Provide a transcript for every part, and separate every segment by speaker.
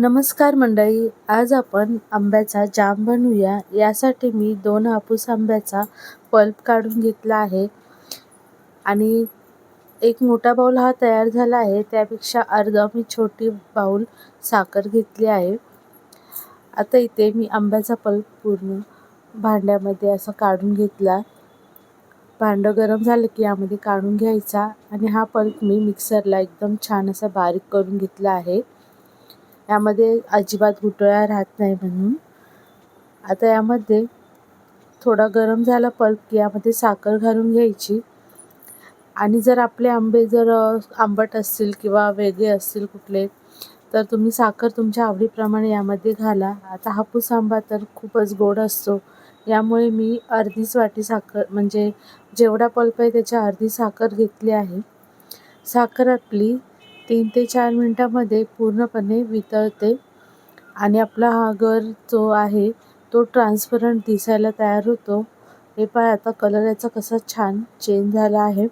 Speaker 1: नमस्कार मंडळी आज आपण आंब्याचा जाम बनवूया. यासाठी मी दोन हापूस आंब्याचा पल्प काढून घेतला आहे. आणि एक मोठा बाऊल हा तयार झाला आहे. त्यापेक्षा अर्धा मी छोटी बाऊल साखर घेतली आहे. आता इथे मी आंब्याचा पल्प पूर्ण भांड्यामध्ये असं काढून घेतला. भांडं गरम झालं की यामध्ये काढून घ्यायचा. आणि हा पल्प मी मिक्सरला एकदम छान असा बारीक करून घेतला आहे. यामध्ये अजिबात घुटळा राहत नाही म्हणून. आता यामध्ये थोडा गरम झाला पल्प की यामध्ये साखर घालून घ्यायची. आणि जर आपले आंबे जर आंबट असतील किंवा वेगळे असतील कुठले तर तुम्ही साखर तुमच्या आवडीप्रमाणे यामध्ये घाला. आता हापूस आंबा तर खूपच गोड असतो. यामुळे मी अर्धीच वाटी साखर म्हणजे जेवढा पल्प आहे त्याच्या अर्धी साखर घेतली आहे. साखर आपली तीन ते चार मिनटामध्ये पूर्णपणे वितळते. आणि आपला हा गर जो आहे तो ट्रान्सपरंट दिसायला तयार होतो. हे पाय आता कलर याचा कसा छान चेंज झाला आहे.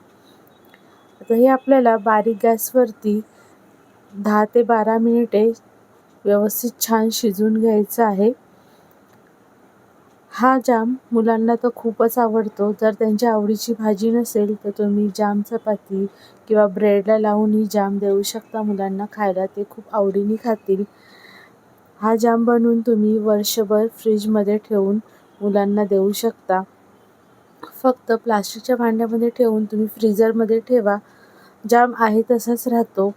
Speaker 1: आता हे आपल्याला बारीक गॅसवरती दहा ते बारा मिनिटे व्यवस्थित छान शिजून घ्यायचं आहे. हा जाम मुलांना तर खूपच आवडतो. जर त्यांच्या आवडीची भाजी नसेल तर तुम्ही जाम चपाती किंवा ब्रेडला लावूनही जाम देऊ शकता मुलांना खायला. ते खूप आवडीने खातील. हा जाम बनवून तुम्ही वर्षभर फ्रीजमध्ये ठेवून मुलांना देऊ शकता. फक्त प्लास्टिकच्या भांड्यामध्ये ठेवून तुम्ही फ्रीजरमध्ये ठेवा. जाम आहे तसाच राहतो.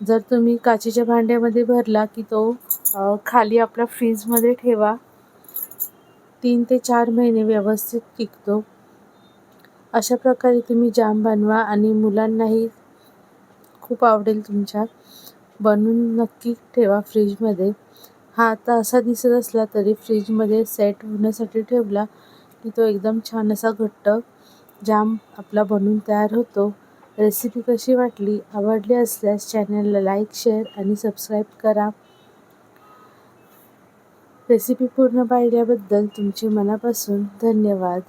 Speaker 1: जर तुम्ही काचेच्या भांड्यामध्ये भरला की तो खाली आपल्या फ्रीजमध्ये ठेवा. तीन ते चार महिने व्यवस्थित टिकतो. अशा प्रकारे तुम्ही जाम बनवा आणि मुलांनाही खूप आवडेल तुमच्या. बनवून नक्की ठेवा फ्रीजमध्ये. हा आता असा दिसत असला तरी फ्रीजमध्ये सेट होण्यासाठी ठेवला की तो एकदम छान असा घट्ट जाम आपला बनवून तयार होतो. रेसिपी कशी वाटली आवडली असल्यास चॅनलला लाईक शेअर आणि सबस्क्राईब करा. रेसिपी पूर्ण पाहिल्याबद्दल तुमचे मनापासून धन्यवाद.